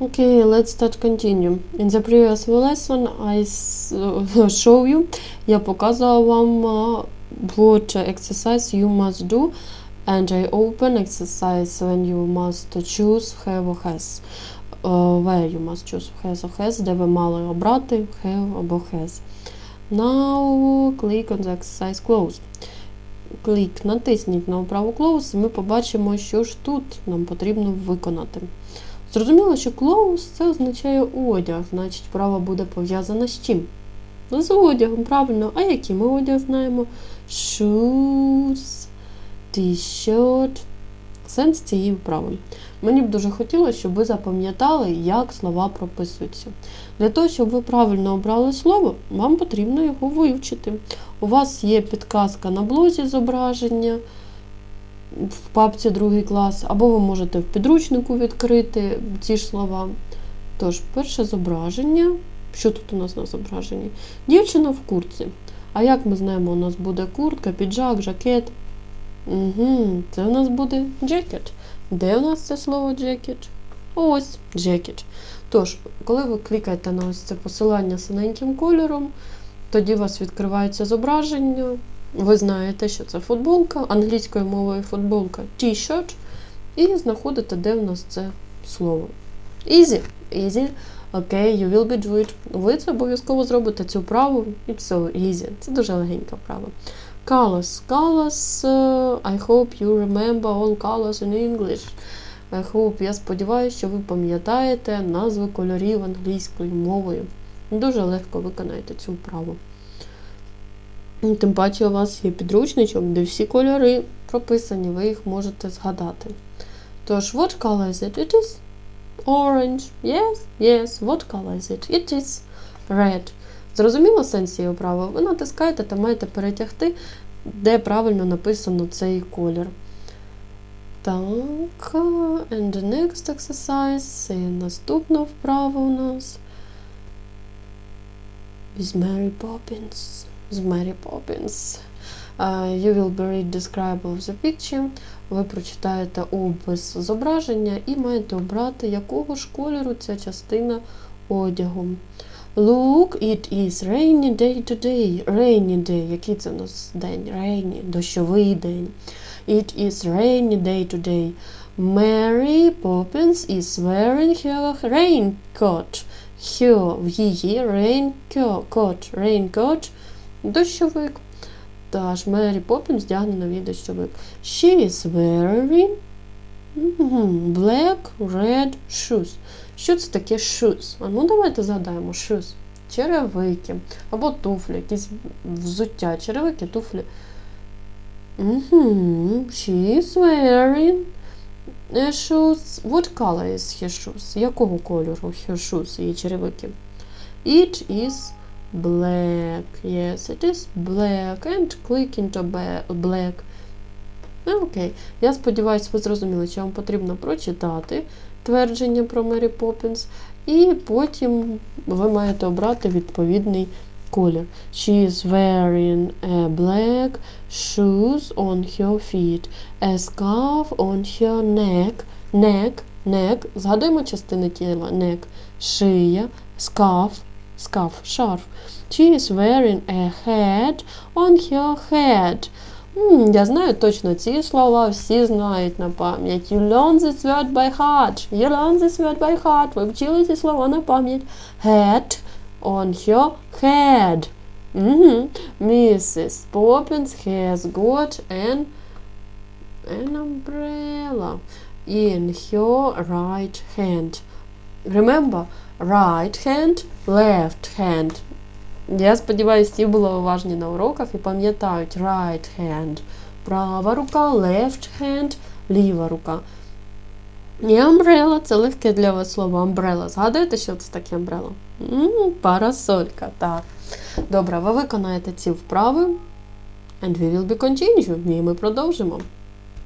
Okay, let's start continue. In the previous lesson I show you, я показувала вам uh, what exercise you must do and I open exercise when you must choose have or has. Uh, where you must choose has or has, де ви мали обрати have або has. Now click on the exercise close. Клік, натисніть на вправу close і ми побачимо, що ж тут нам потрібно виконати. Зрозуміло, що clothes це означає одяг, значить вправа буде пов'язана з чим? З одягом, правильно. А який ми одяг знаємо? Shoes, t-shirt. Сенс цієї вправи. Мені б дуже хотілося, щоб ви запам'ятали, як слова прописуються. Для того, щоб ви правильно обрали слово, вам потрібно його вивчити. У вас є підказка на блозі зображення в папці другий клас, або ви можете в підручнику відкрити ці ж слова. Тож, перше зображення. Що тут у нас на зображенні? Дівчина в куртці. А як ми знаємо, у нас буде куртка, піджак, жакет. Угу, Це у нас буде jacket. Де у нас це слово jacket? Ось jacket. Тож, коли ви клікаєте на ось це посилання синеньким кольором, тоді у вас відкривається зображення. Ви знаєте, що це футболка, англійською мовою футболка T-shirt, і знаходите, де в нас це слово. Easy. Easy. Окей, you will be do. Ви це обов'язково зробите цю вправу. It's so easy. Це дуже легенька вправа. Colors. Colors. uh, I hope you remember all colors in English. I hope, я сподіваюся, що ви пам'ятаєте назви кольорів англійською мовою. Дуже легко виконаєте цю вправу. Ну, Тим паче у вас є підручничок, де всі кольори прописані, ви їх можете згадати. Тож, what color is it? It is orange. Yes, yes. What color is it? It is red. Зрозуміло сенс цієї вправи? Ви натискаєте та маєте перетягти, де правильно написано цей колір. Так, and the next exercise. І наступна вправа у нас. With Mary Poppins. З Poppins. Uh, you will be read describe of the picture. Ви прочитаєте опис зображення і маєте обрати, якого ж кольору ця частина одягу. Look, it is rainy day today. Rainy day. Який це у нас день? Rainy. Дощовий день. It is rainy day today. Mary Poppins is wearing her raincoat. Her в її raincoat. Raincoat. Дощовик. Тож Мері Поппінс вдягне новий дощовик. She is wearing black, red shoes. Що це таке shoes? А ну давайте згадаємо shoes. Черевики. Або туфлі, якісь взуття. Черевики, туфлі. Угу. She is wearing shoes. What color is her shoes? Якого кольору her shoes, її черевики? It is black. Yes, it is black. And click into black. Ну, Окей. Я сподіваюся, ви зрозуміли, що вам потрібно прочитати твердження про Мері Поппінс, і потім ви маєте обрати відповідний колір. She is wearing a black shoes on her feet, a scarf on her neck, neck, neck, згадуємо частини тіла, neck, шия, scarf, scarf, шарф. She is wearing a hat on her head. М, я знаю точно ці слова, всі знають на пам'ять. You learn this word by heart. You learn this word by heart. Ви вчили ці слова на пам'ять. Hat on her head. Угу. Mrs. Poppins has got an, an umbrella in her right hand. Remember, right hand, left hand. Я сподіваюся, всі були уважні на уроках і пам'ятають right hand. Права рука, left hand, ліва рука. І umbrella – це легке для вас слово umbrella. Згадуєте, що це таке umbrella? Парасолька, так. Добре, ви виконаєте ці вправи. And we will be continue. І ми продовжимо.